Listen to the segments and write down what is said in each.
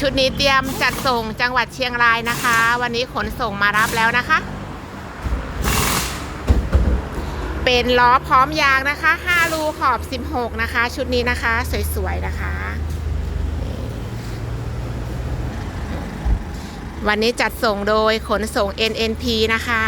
ชุดนี้เตรียมจัดส่งจังหวัดเชียงรายนะคะ วันนี้ขนส่งมารับแล้วนะคะ เป็นล้อพร้อมยางนะคะ 5 รูขอบ 16 นะคะ ชุดนี้นะคะสวยๆนะคะ วันนี้จัดส่งโดยขนส่ง NNP นะคะ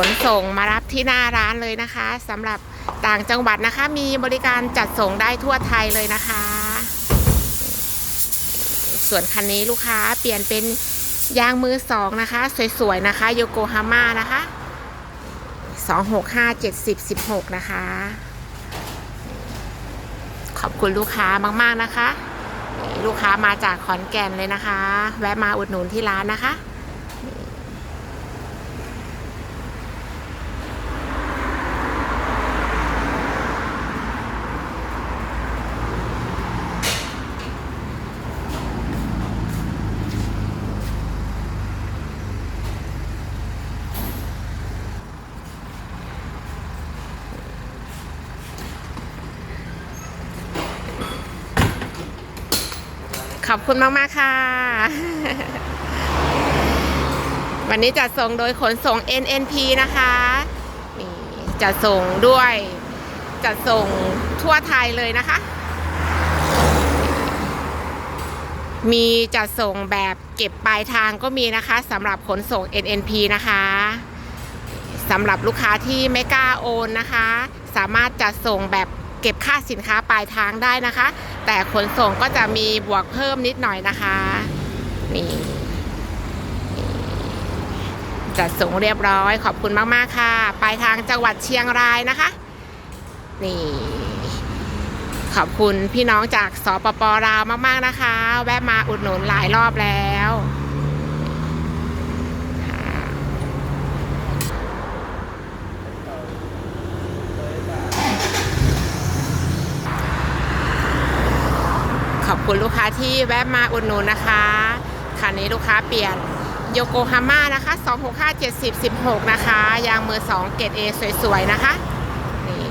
ขนส่งมารับที่หน้าร้านเลยนะคะสำหรับต่างจังหวัดนะคะ มีบริการจัดส่งได้ทั่วไทยเลยนะคะ ส่วนคันนี้ลูกค้าเปลี่ยนเป็นยางมือสองนะคะ สวยๆนะคะโยโกฮาม่านะคะ265 70 16นะคะ ขอบคุณลูกค้ามาก ๆ นะคะ ลูกค้ามาจากขอนแก่นเลยนะคะ แวะมาอุดหนุนที่ร้านนะคะ อบคุณมาก ๆ ค่ะ วันนี้จัดส่งโดยขนส่ง NNP นะคะนี่จัดส่งด้วยจัดส่งทั่วไทยเลยนะคะ มีจัดส่งแบบเก็บปลายทางก็มีนะคะสำหรับขนส่ง NNP นะคะสำหรับลูกค้าที่ไม่กล้าโอนนะคะ สามารถจัดส่งแบบ เก็บค่าสินค้าปลายทางได้นะคะ แต่ขนส่งก็จะมีบวกเพิ่มนิดหน่อยนะคะนี่จัดส่งเรียบร้อยขอบคุณมากๆค่ะ ปลายทางจังหวัดเชียงรายนะคะ นี่ ขอบคุณพี่น้องจากสปปลาวมากๆนะคะ แวะมาอุดหนุนหลายรอบแล้ว ขอบคุณลูกค้าที่แวะมาอุดหนุนนะคะคันนี้ลูกค้าเปลี่ยนโยโกฮาม่านะคะ 265 70 16 นะคะ ยางมือ 2 เกรด A สวยๆ นะคะ นี่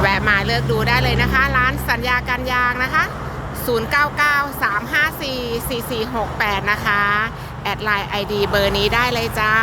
แวะมาเลือกดูได้เลยนะคะ ร้านสัญญาการยางนะคะ 099 354 4468 นะคะ แอดไลน์ ID เบอร์นี้ได้เลยจ้า